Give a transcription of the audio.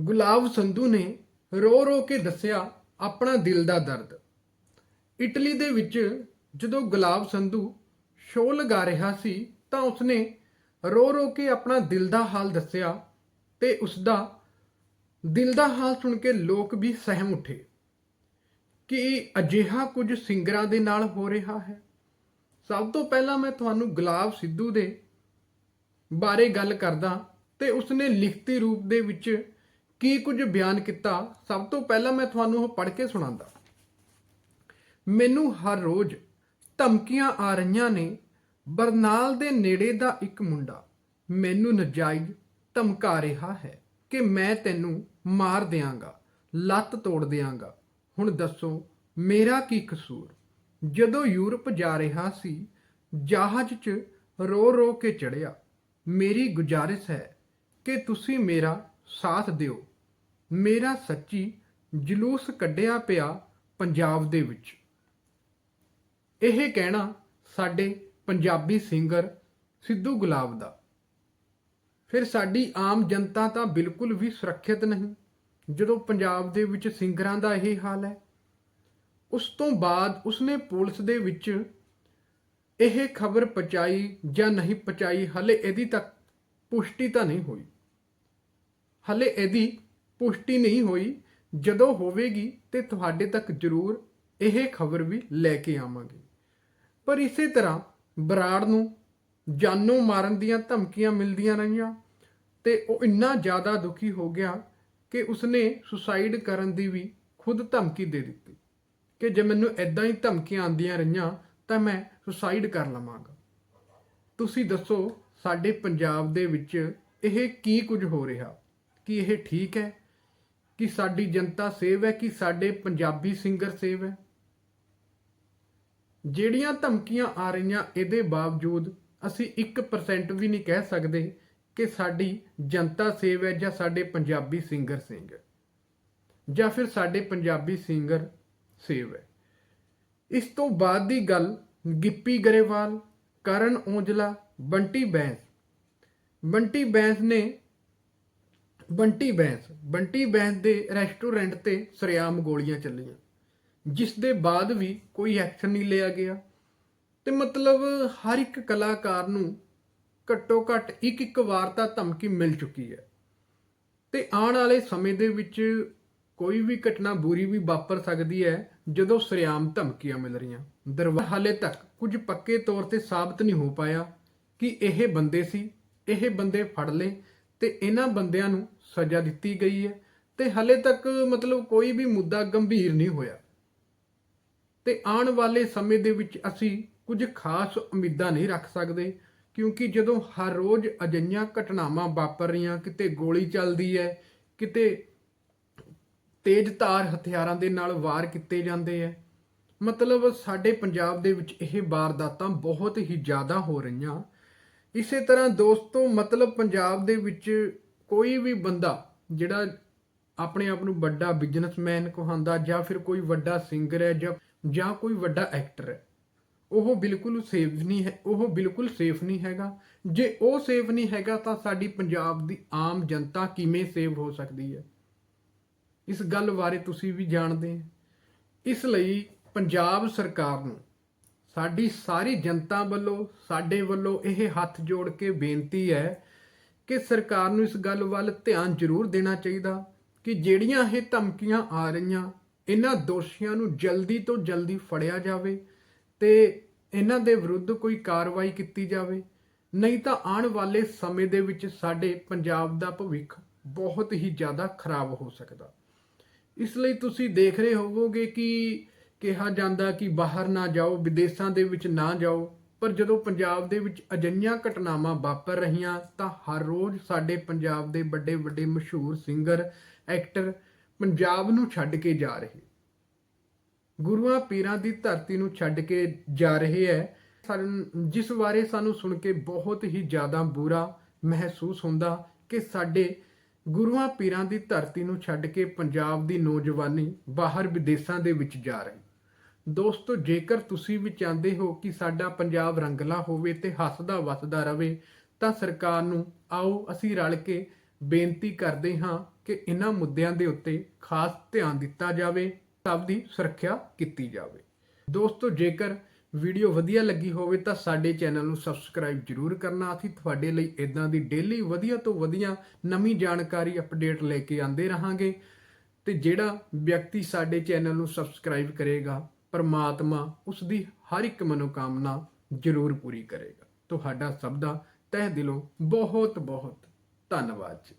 ਗੁਲਾਬ ਸੰਧੂ ਨੇ ਰੋ ਰੋ ਕੇ ਦੱਸਿਆ ਆਪਣਾ ਦਿਲ ਦਾ ਦਰਦ। ਇਟਲੀ ਦੇ ਵਿੱਚ ਜਦੋਂ ਗੁਲਾਬ ਸੰਧੂ ਸ਼ੋਅ ਲਗਾ ਰਿਹਾ ਸੀ ਤਾਂ ਉਸਨੇ ਰੋ ਰੋ ਕੇ ਆਪਣਾ ਦਿਲ ਦਾ ਹਾਲ ਦੱਸਿਆ ਤੇ ਉਸਦਾ ਦਿਲ ਦਾ ਹਾਲ ਸੁਣ ਕੇ ਲੋਕ ਵੀ ਸਹਿਮ ਉੱਠੇ। ਕਿ ਅਜਿਹਾ ਕੁਝ ਸਿੰਗਰਾਂ ਦੇ ਨਾਲ ਹੋ ਰਿਹਾ ਹੈ? ਸਭ ਤੋਂ ਪਹਿਲਾਂ ਮੈਂ ਤੁਹਾਨੂੰ ਗੁਲਾਬ ਸਿੱਧੂ ਦੇ ਬਾਰੇ ਗੱਲ ਕਰਦਾ ਤੇ ਉਸਨੇ ਲਿਖਤੀ ਰੂਪ ਦੇ ਵਿੱਚ ਕੀ ਕੁਝ ਬਿਆਨ ਕੀਤਾ? ਸਭ ਤੋਂ ਪਹਿਲਾਂ ਮੈਂ ਤੁਹਾਨੂੰ ਉਹ ਪੜ੍ਹ ਕੇ ਸੁਣਾਉਂਦਾ। ਮੈਨੂੰ ਹਰ ਰੋਜ਼ ਧਮਕੀਆਂ ਆ ਰਹੀਆਂ ਨੇ, ਬਰਨਾਲ ਦੇ ਨੇੜੇ ਦਾ ਇੱਕ ਮੁੰਡਾ। ਮੈਨੂੰ ਨਜਾਇਜ਼ ਧਮਕਾ ਰਿਹਾ ਹੈ ਕਿ ਮੈਂ ਤੈਨੂੰ ਮਾਰ ਦਿਆਂਗਾ, ਲੱਤ ਤੋੜ ਦਿਆਂਗਾ। ਹੁਣ ਦੱਸੋ, ਮੇਰਾ ਕੀ ਕਸੂਰ? ਜਦੋਂ ਯੂਰਪ ਜਾ ਰਿਹਾ ਸੀ, ਜਹਾਜ਼ 'ਚ ਰੋ ਰੋ ਕੇ ਚੜਿਆ ਮੇਰੀ ਗੁਜ਼ਾਰਿਸ਼ ਹੈ ਕਿ ਤੁਸੀਂ ਮੇਰਾ ਸਾਥ ਦਿਓ। ਮੇਰਾ ਸੱਚੀ ਜਲੂਸ ਕੱਢਿਆ ਪਿਆ ਪੰਜਾਬ ਦੇ ਵਿੱਚ। ਇਹ ਕਹਿਣਾ ਸਾਡੇ ਪੰਜਾਬੀ ਸਿੰਗਰ ਸਿੱਧੂ ਗੁਲਾਬ ਦਾ। ਫਿਰ ਸਾਡੀ ਆਮ ਜਨਤਾ ਤਾਂ ਬਿਲਕੁਲ ਵੀ ਸੁਰੱਖਿਅਤ ਨਹੀਂ, ਜਦੋਂ ਪੰਜਾਬ ਦੇ ਵਿੱਚ ਸਿੰਗਰਾਂ ਦਾ ਇਹ ਹਾਲ ਹੈ। ਉਸ ਤੋਂ ਬਾਅਦ ਉਸਨੇ ਪੁਲਿਸ ਦੇ ਵਿੱਚ ਇਹ ਖਬਰ ਪਹੁੰਚਾਈ ਜਾਂ ਨਹੀਂ ਪਹੁੰਚਾਈ, ਹਲੇ ਇਹਦੀ ਤੱਕ ਪੁਸ਼ਟੀ ਤਾਂ ਨਹੀਂ ਹੋਈ। ਹਲੇ ਇਹਦੀ ਪੁਸ਼ਟੀ ਨਹੀਂ ਹੋਈ। ਜਦੋਂ ਹੋਵੇਗੀ ਤੇ ਤੁਹਾਡੇ ਤੱਕ ਜ਼ਰੂਰ ਇਹ ਖਬਰ ਵੀ ਲੈ ਕੇ ਆਵਾਂਗੇ। ਪਰ ਇਸੇ ਤਰ੍ਹਾਂ ਬਰਾੜ ਨੂੰ ਜਾਨੋਂ ਮਾਰਨ ਦੀਆਂ ਧਮਕੀਆਂ ਮਿਲਦੀਆਂ ਰਹੀਆਂ ਤੇ ਉਹ ਇੰਨਾ ਜ਼ਿਆਦਾ ਦੁਖੀ ਹੋ ਗਿਆ ਕਿ ਉਸਨੇ ਸੁਸਾਈਡ ਕਰਨ ਦੀ ਵੀ ਖੁਦ ਧਮਕੀ ਦੇ ਦਿੱਤੀ ਕਿ ਜੇ ਮੈਨੂੰ ਐਦਾਂ ਹੀ ਧਮਕੀਆਂ ਆਉਂਦੀਆਂ ਰਹੀਆਂ ਤਾਂ ਮੈਂ ਸੁਸਾਈਡ ਕਰ ਲਵਾਂਗਾ। ਤੁਸੀਂ ਦੱਸੋ ਸਾਡੇ ਪੰਜਾਬ ਦੇ ਵਿੱਚ ਇਹ ਕੀ ਕੁਝ ਹੋ ਰਿਹਾ? ਕਿ ਇਹ ਠੀਕ ਹੈ? ਕਿ ਸਾਡੀ ਜਨਤਾ ਸੇਵ ਹੈ ਕਿ ਸਾਡੇ ਪੰਜਾਬੀ ਸਿੰਗਰ ਸੇਵ ਹੈ? ਜਿਹੜੀਆਂ ਧਮਕੀਆਂ ਆ ਰਹੀਆਂ ਇਹਦੇ ਬਾਵਜੂਦ ਅਸੀਂ 1% ਵੀ ਨਹੀਂ ਕਹਿ ਸਕਦੇ ਕਿ ਸਾਡੀ ਜਨਤਾ ਸੇਵ ਹੈ ਜਾਂ ਸਾਡੇ ਪੰਜਾਬੀ ਸਿੰਗਰ ਸਿੰਗਰ ਜਾਂ ਫਿਰ ਸਾਡੇ ਪੰਜਾਬੀ ਸਿੰਗਰ ਸੇਵ ਹੈ। ਇਸ ਤੋਂ ਬਾਅਦ ਦੀ ਗੱਲ ਗਿੱਪੀ ਗਰੇਵਾਲ, ਕਰਨ ਔਜਲਾ, ਬੰਟੀ ਬੈਂਸ। ਬੰਟੀ ਬੈਂਸ ਨੇ ਬੰਟੀ ਬੈਂਸ ਬੰਟੀ ਬੈਂਸ ਦੇ ਰੈਸਟੋਰੈਂਟ ਤੇ ਸਰਿਆਮ ਗੋਲੀਆਂ ਚੱਲੀਆਂ। ਜਿਸ ਦੇ ਬਾਅਦ ਵੀ ਕੋਈ ਐਕਸ਼ਨ ਨਹੀਂ ਲਿਆ ਗਿਆ। ਤੇ ਮਤਲਬ ਹਰ ਇੱਕ ਕਲਾਕਾਰ ਨੂੰ ਘੱਟੋ ਘੱਟ ਇੱਕ ਇੱਕ ਵਾਰ ਤਾਂ ਧਮਕੀ ਮਿਲ ਚੁੱਕੀ ਹੈ। ਤੇ ਆਉਣ ਵਾਲੇ ਸਮੇਂ ਦੇ ਵਿੱਚ ਕੋਈ ਵੀ ਘਟਨਾ ਬੁਰੀ ਵੀ ਵਾਪਰ ਸਕਦੀ ਹੈ ਜਦੋਂ ਸਰਿਆਮ ਧਮਕੀਆਂ ਮਿਲ ਰਹੀਆਂ। ਦਰਵਾ ਹਾਲੇ ਤੱਕ ਕੁਝ ਪੱਕੇ ਤੌਰ ਤੇ ਸਾਬਤ ਨਹੀਂ ਹੋ ਪਾਇਆ ਕਿ ਇਹ ਬੰਦੇ ਸੀ, ਇਹ ਬੰਦੇ ਫੜ ਲਏ ਤੇ ਇਹਨਾਂ ਬੰਦਿਆਂ ਨੂੰ ਸਜ਼ਾ ਦਿੱਤੀ ਗਈ ਹੈ ਤੇ ਹਲੇ ਤੱਕ ਮਤਲਬ ਕੋਈ ਵੀ ਮੁੱਦਾ ਗੰਭੀਰ ਨਹੀਂ ਹੋਇਆ। ਤੇ ਆਉਣ ਵਾਲੇ ਸਮੇਂ ਦੇ ਵਿੱਚ ਅਸੀਂ ਕੁਝ ਖਾਸ ਉਮੀਦਾਂ ਨਹੀਂ ਰੱਖ ਸਕਦੇ, ਕਿਉਂਕਿ ਜਦੋਂ ਹਰ ਰੋਜ਼ ਅਜਿਹੀਆਂ ਘਟਨਾਵਾਂ ਵਾਪਰ ਰਹੀਆਂ, ਕਿਤੇ ਗੋਲੀ ਚੱਲਦੀ ਹੈ, ਕਿਤੇ ਤੇਜ਼ ਧਾਰ ਹਥਿਆਰਾਂ ਦੇ ਨਾਲ ਵਾਰ ਕੀਤੇ ਜਾਂਦੇ ਹੈ, ਮਤਲਬ ਸਾਡੇ ਪੰਜਾਬ ਦੇ ਵਿੱਚ ਇਹ ਵਾਰਦਾਤਾਂ ਬਹੁਤ ਹੀ ਜ਼ਿਆਦਾ ਹੋ ਰਹੀਆਂ। ਇਸੇ ਤਰ੍ਹਾਂ ਦੋਸਤੋ, ਮਤਲਬ ਪੰਜਾਬ ਦੇ ਵਿੱਚ ਕੋਈ ਵੀ ਬੰਦਾ ਜਿਹੜਾ ਆਪਣੇ ਆਪ ਨੂੰ ਵੱਡਾ ਬਿਜ਼ਨਸਮੈਨ ਕਹਾਂਦਾ ਜਾਂ ਫਿਰ ਕੋਈ ਵੱਡਾ ਸਿੰਗਰ ਹੈ ਜਾਂ ਜਾਂ ਕੋਈ ਵੱਡਾ ਐਕਟਰ ਹੈ, ਉਹ ਬਿਲਕੁਲ ਸੇਫ ਨਹੀਂ ਹੈ, ਉਹ ਬਿਲਕੁਲ ਸੇਫ ਨਹੀਂ ਹੈਗਾ। ਜੇ ਉਹ ਸੇਫ ਨਹੀਂ ਹੈਗਾ ਤਾਂ ਸਾਡੀ ਪੰਜਾਬ ਦੀ ਆਮ ਜਨਤਾ ਕਿਵੇਂ ਸੇਫ ਹੋ ਸਕਦੀ ਹੈ? ਇਸ ਗੱਲ ਬਾਰੇ ਤੁਸੀਂ ਵੀ ਜਾਣਦੇ ਹੋ। ਇਸ ਲਈ ਪੰਜਾਬ ਸਰਕਾਰ ਨੂੰ ਸਾਡੀ ਸਾਰੀ ਜਨਤਾ ਵੱਲੋਂ, ਸਾਡੇ ਵੱਲੋਂ ਇਹ ਹੱਥ ਜੋੜ ਕੇ ਬੇਨਤੀ ਹੈ ਕਿ ਸਰਕਾਰ ਨੂੰ ਇਸ ਗੱਲ ਵੱਲ ਧਿਆਨ ਜ਼ਰੂਰ ਦੇਣਾ ਚਾਹੀਦਾ ਕਿ ਜਿਹੜੀਆਂ ਇਹ ਧਮਕੀਆਂ ਆ ਰਹੀਆਂ, ਇਹਨਾਂ ਦੋਸ਼ੀਆਂ ਨੂੰ ਜਲਦੀ ਤੋਂ ਜਲਦੀ ਫੜਿਆ ਜਾਵੇ ਤੇ ਇਹਨਾਂ ਦੇ ਵਿਰੁੱਧ ਕੋਈ ਕਾਰਵਾਈ ਕੀਤੀ ਜਾਵੇ। ਨਹੀਂ ਤਾਂ ਆਉਣ ਵਾਲੇ ਸਮੇਂ ਦੇ ਵਿੱਚ ਸਾਡੇ ਪੰਜਾਬ ਦਾ ਭਵਿੱਖ ਬਹੁਤ ਹੀ ਜ਼ਿਆਦਾ ਖਰਾਬ ਹੋ ਸਕਦਾ। ਇਸ ਲਈ ਤੁਸੀਂ ਦੇਖ ਰਹੇ ਹੋਵੋਗੇ ਕਿ ਕਿਹਾ ਜਾਂਦਾ ਕਿ ਬਾਹਰ ਨਾ ਜਾਓ, ਵਿਦੇਸ਼ਾਂ ਦੇ ਵਿੱਚ ਨਾ ਜਾਓ। ਪਰ ਜਦੋਂ ਪੰਜਾਬ ਦੇ ਵਿੱਚ ਅਜਿਹੀਆਂ ਘਟਨਾਵਾਂ ਵਾਪਰ ਰਹੀਆਂ, ਤਾਂ ਹਰ ਰੋਜ਼ ਸਾਡੇ ਪੰਜਾਬ ਦੇ ਵੱਡੇ ਵੱਡੇ ਮਸ਼ਹੂਰ ਸਿੰਗਰ ਐਕਟਰ ਪੰਜਾਬ ਨੂੰ ਛੱਡ ਕੇ ਜਾ ਰਹੇ। ਗੁਰੂਆਂ ਪੀਰਾਂ ਦੀ ਧਰਤੀ ਨੂੰ ਛੱਡ ਕੇ ਜਾ ਰਹੇ ਹੈ ਜਿਸ ਬਾਰੇ ਸਾਨੂੰ ਸੁਣ ਕੇ ਬਹੁਤ ਹੀ ਜ਼ਿਆਦਾ ਬੁਰਾ ਮਹਿਸੂਸ ਹੁੰਦਾ ਕਿ ਸਾਡੇ ਗੁਰੂਆਂ ਪੀਰਾਂ ਦੀ ਧਰਤੀ ਨੂੰ ਛੱਡ ਕੇ ਪੰਜਾਬ ਦੀ ਨੌਜਵਾਨੀ ਬਾਹਰ ਵਿਦੇਸ਼ਾਂ ਦੇ ਵਿੱਚ ਜਾ ਰਹੀ। ਦੋਸਤੋ, ਜੇਕਰ ਤੁਸੀਂ ਵੀ ਚਾਹੁੰਦੇ ਹੋ ਕਿ ਸਾਡਾ ਪੰਜਾਬ ਰੰਗਲਾ ਹੋਵੇ ਤੇ ਹੱਸਦਾ ਵੱਸਦਾ ਰਹੇ ਤਾਂ ਸਰਕਾਰ ਨੂੰ ਆਓ ਅਸੀਂ ਰਲ ਕੇ ਬੇਨਤੀ ਕਰਦੇ ਹਾਂ ਕਿ ਇਹਨਾਂ ਮੁੱਦਿਆਂ ਦੇ ਉੱਤੇ ਖਾਸ ਧਿਆਨ ਦਿੱਤਾ ਜਾਵੇ, ਸਭ ਦੀ ਸੁਰੱਖਿਆ ਕੀਤੀ ਜਾਵੇ। ਦੋਸਤੋ, ਜੇਕਰ ਵੀਡੀਓ ਵਧੀਆ ਲੱਗੀ ਹੋਵੇ ਤਾਂ ਸਾਡੇ ਚੈਨਲ ਨੂੰ ਸਬਸਕ੍ਰਾਈਬ ਜਰੂਰ ਕਰਨਾ ਅਸੀਂ ਤੁਹਾਡੇ ਲਈ ਇਦਾਂ ਦੀ ਡੇਲੀ ਵਧੀਆ ਤੋਂ ਵਧੀਆ ਨਵੀਂ ਜਾਣਕਾਰੀ ਅਪਡੇਟ ਲੈ ਕੇ ਆਉਂਦੇ ਰਹਾਂਗੇ ਤੇ ਜਿਹੜਾ ਵਿਅਕਤੀ ਸਾਡੇ ਚੈਨਲ ਨੂੰ ਸਬਸਕ੍ਰਾਈਬ ਕਰੇਗਾ ਪਰਮਾਤਮਾ ਉਸ ਦੀ ਹਰ ਇੱਕ ਮਨੋਕਾਮਨਾ ਜ਼ਰੂਰ ਪੂਰੀ ਕਰੇਗਾ। ਤੁਹਾਡਾ ਸਭ ਦਾ ਤਹਿ ਦਿਲੋਂ ਬਹੁਤ ਬਹੁਤ ਧੰਨਵਾਦ ਜੀ।